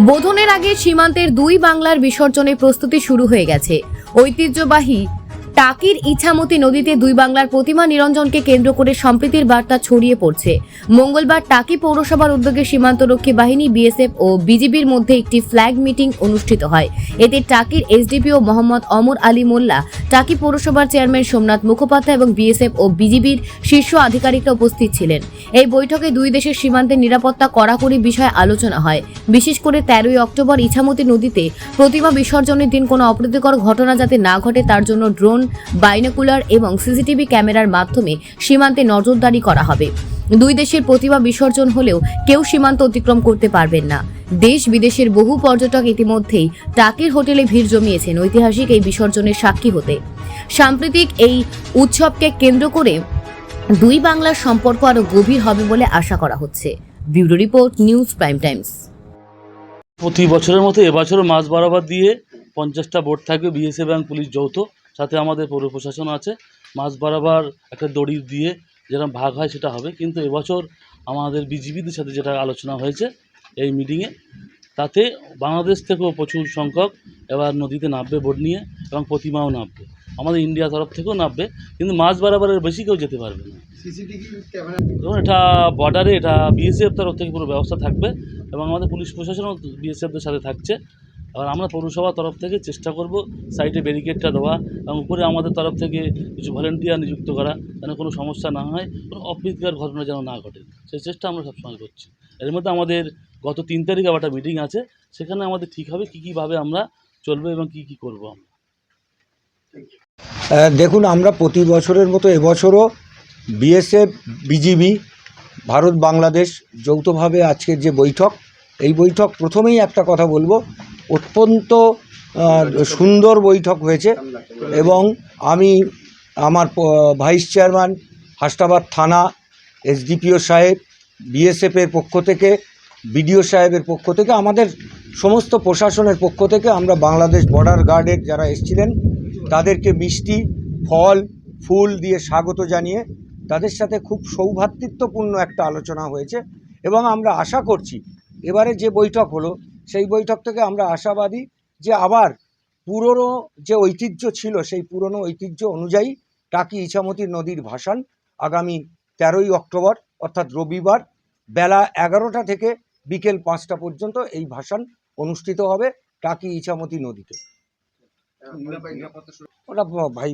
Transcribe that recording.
বোধনের আগে সীমান্তের দুই বাংলার বিসর্জনের প্রস্তুতি শুরু হয়ে গেছে। ঐতিহ্যবাহী টাকির ইছামতি নদীতে দুই বাংলার প্রতিমা নিরঞ্জনকে কেন্দ্র করে সম্প্রীতির বার্তা ছড়িয়ে পড়ছে। মঙ্গলবার টাকি পৌরসভার উদ্যোগে সীমান্তরক্ষী বাহিনী, বিএসএফ ও বিজিবির মধ্যে একটি ফ্ল্যাগ মিটিং অনুষ্ঠিত হয়। এতে টাকির এসডিপিও মোহাম্মদ অমর আলী মোল্লা, টাকি পৌরসভার চেয়ারম্যান সোমনাথ মুখোপাধ্যায় এবং বিএসএফ ও বিজিবির শীর্ষ আধিকারিকরা উপস্থিত ছিলেন। এই বৈঠকে দুই দেশের সীমান্তের নিরাপত্তা কড়াকড়ি বিষয়ে আলোচনা হয়। বিশেষ করে তেরোই অক্টোবর ইছামতি নদীতে প্রতিমা বিসর্জনের দিন কোনো অপ্রীতিকর ঘটনা যাতে না ঘটে, তার জন্য ড্রোন বাইনোকুলার এবং সিসিটিভি ক্যামেরার মাধ্যমে সীমান্তে নজরদারি করা হবে। দুই দেশের প্রতিমা বিসর্জন হলেও কেউ সীমান্ত অতিক্রম করতে পারবেন না। দেশ বিদেশের বহু পর্যটক ইতিমধ্যেই টাকির হোটেলে ভিড় জমিয়েছেন ঐতিহাসিক এই বিসর্জনের সাক্ষী হতে। সাম্প্রতিক এই উৎসবকে কেন্দ্র করে দুই বাংলার সম্পর্ক আরও গভীর হবে বলে আশা করা হচ্ছে। Bureau report, news prime times. প্রতি বছরের মতো এবছরও মাছ বরাবর দিয়ে পঞ্চাশটা বোট থাকবে বিএসএফ এবং পুলিশ যৌথ। সাথে আমাদের পৌর প্রশাসন আছে। মাছ বরাবর একটা দড়ি দিয়ে যেরকম ভাগ হয় সেটা হবে। কিন্তু এবছর আমাদের বিজিবিদের সাথে যেটা আলোচনা হয়েছে এই মিটিংয়ে তাতে বাংলাদেশ থেকেও প্রচুর সংখ্যক এবার নদীতে নামবে বোট নিয়ে এবং প্রতিমাও নামবে। আমাদের ইন্ডিয়া তরফ থেকেও নামবে কিন্তু মাছ বরাবরের বেশি কেউ যেতে পারবে না। এবং এটা বর্ডারে এটা বিএসএফ তরফ থেকে পুরো ব্যবস্থা থাকবে এবং আমাদের পুলিশ প্রশাসনও বিএসএফদের সাথে থাকছে। আর আমরা পৌরসভার তরফ থেকে চেষ্টা করব সাইডে ব্যারিকেডটা দেওয়া এবং উপরে আমাদের তরফ থেকে কিছু ভলেন্টিয়ার নিযুক্ত করা যেন কোনো সমস্যা না হয়, কোনো অপ্রীতিকর ঘটনা যেন না ঘটে। সেই চেষ্টা আমরা সবসময় করছি। এর মধ্যে আমাদের গত তিন তারিখে আবার একটা মিটিং আছে, সেখানে আমাদের ঠিক হবে কী কীভাবে আমরা চলবো এবং কী কী করব আমরা। দেখুন, আমরা প্রতি বছরের মতো এবছরও বিএসএফ বিজিবি ভারত বাংলাদেশ যৌথভাবে আজকের যে বৈঠক, এই বৈঠক প্রথমেই একটা কথা বলব অত্যন্ত সুন্দর বৈঠক হয়েছে এবং আমি আমার ভাইস চেয়ারম্যান হাসনাবাদ থানা, এসডিপিও সাহেব বিএসএফের পক্ষ থেকে বিডিও সাহেবের পক্ষ থেকে, আমাদের সমস্ত প্রশাসনের পক্ষ থেকে আমরা বাংলাদেশ বর্ডার গার্ডের যারা এসেছিলেন, তাদেরকে মিষ্টি, ফল, ফুল দিয়ে স্বাগত জানিয়ে তাদের সাথে খুব সৌভ্রাতৃত্বপূর্ণ একটা আলোচনা হয়েছে এবং আমরা আশা করছি এবারে যে বৈঠক হলো সেই বৈঠক থেকে আমরা আশাবাদী যে আবার পুরনো যে ঐতিহ্য ছিল সেই পুরনো ঐতিহ্য অনুযায়ী টাকি ইছামতি নদীর ভাসান আগামী তেরোই অক্টোবর অর্থাৎ রবিবার বেলা এগারোটা থেকে বিকেল পাঁচটা পর্যন্ত এই ভাসান অনুষ্ঠিত হবে টাকি ইছামতি নদীতে। ওটা ভাই